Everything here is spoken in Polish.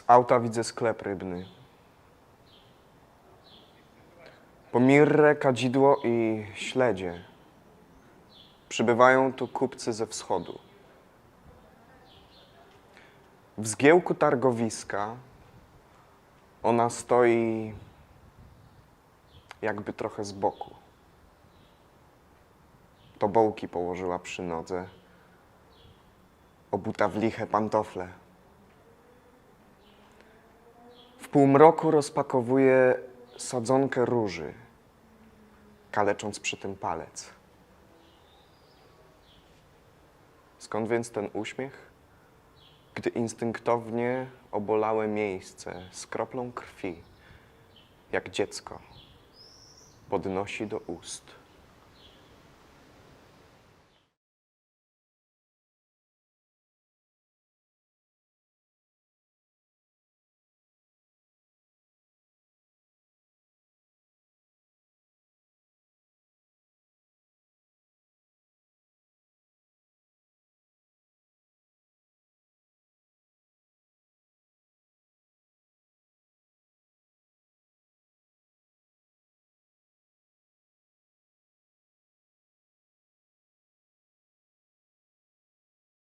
Z auta widzę sklep rybny. Po mirrę, kadzidło i śledzie przybywają tu kupcy ze wschodu. W zgiełku targowiska ona stoi jakby trochę z boku. Tobołki położyła przy nodze, obuta w liche pantofle. W półmroku rozpakowuje sadzonkę róży, kalecząc przy tym palec. Skąd więc ten uśmiech? Gdy instynktownie obolałe miejsce z kroplą krwi, jak dziecko, podnosi do ust.